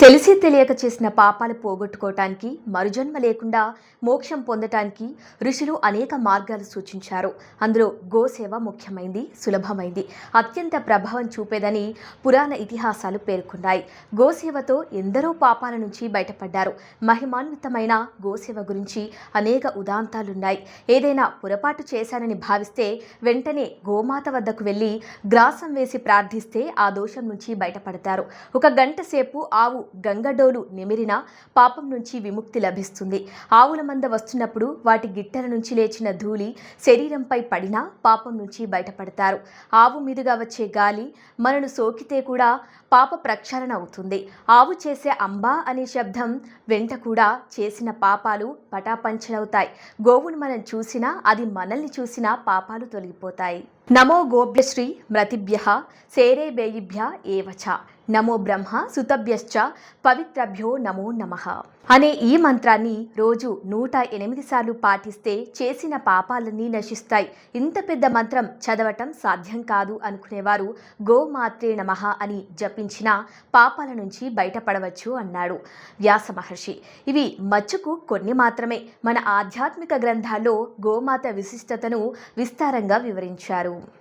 తెలిసి తెలియక చేసిన పాపాలు పోగొట్టుకోవటానికి మరుజన్మ లేకుండా మోక్షం పొందటానికి ఋషులు అనేక మార్గాలు సూచించారు. అందులో గోసేవ ముఖ్యమైంది సులభమైంది. అత్యంత ప్రభావం చూపేదని పురాణ ఇతిహాసాలు పేర్కొన్నాయి. గోసేవతో ఎందరో పాపాల నుంచి బయటపడ్డారు. మహిమాన్వితమైన గోసేవ గురించి అనేక ఉదాంతాలున్నాయి. ఏదైనా పొరపాటు చేశానని భావిస్తే వెంటనే గోమాత వద్దకు వెళ్ళి గ్రాసం వేసి ప్రార్థిస్తే ఆ దోషం నుంచి బయటపడతారు. ఒక గంట సేపు ఆవు గంగడోలు నిమిరిన పాపం నుంచి విముక్తి లభిస్తుంది. ఆవుల మంద వస్తున్నప్పుడు వాటి గిట్టల నుంచి లేచిన ధూళి శరీరంపై పడినా పాపం నుంచి బయటపడతారు. ఆవు మీదుగా వచ్చే గాలి మనను సోకితే కూడా పాప ప్రక్షాళన అవుతుంది. ఆవు చేసే అంబా అనే శబ్దం వెంట కూడా చేసిన పాపాలు పటాపంచలవుతాయి. గోవును మనం చూసినా అది మనల్ని చూసినా పాపాలు తొలగిపోతాయి. నమో గోభ్యశ్రీ మృతిభ్య సేరేబేయిభ్య ఏవచ. నమో బ్రహ్మ సుతభ్యశ్చ పవిత్రభ్యో నమో నమః. అనే ఈ మంత్రాన్ని రోజు నూట ఎనిమిది సార్లు పాటిస్తే చేసిన పాపాలన్నీ నశిస్తాయి. ఇంత పెద్ద మంత్రం చదవటం సాధ్యం కాదు అనుకునేవారు గోమాత్రే నమః అని జపించిన పాపాల నుంచి బయటపడవచ్చు అన్నాడు వ్యాస మహర్షి. ఇవి మచ్చుకు కొన్ని మాత్రమే. మన ఆధ్యాత్మిక గ్రంథాల్లో గోమాత విశిష్టతను విస్తారంగా వివరించారు. ఉంటుంది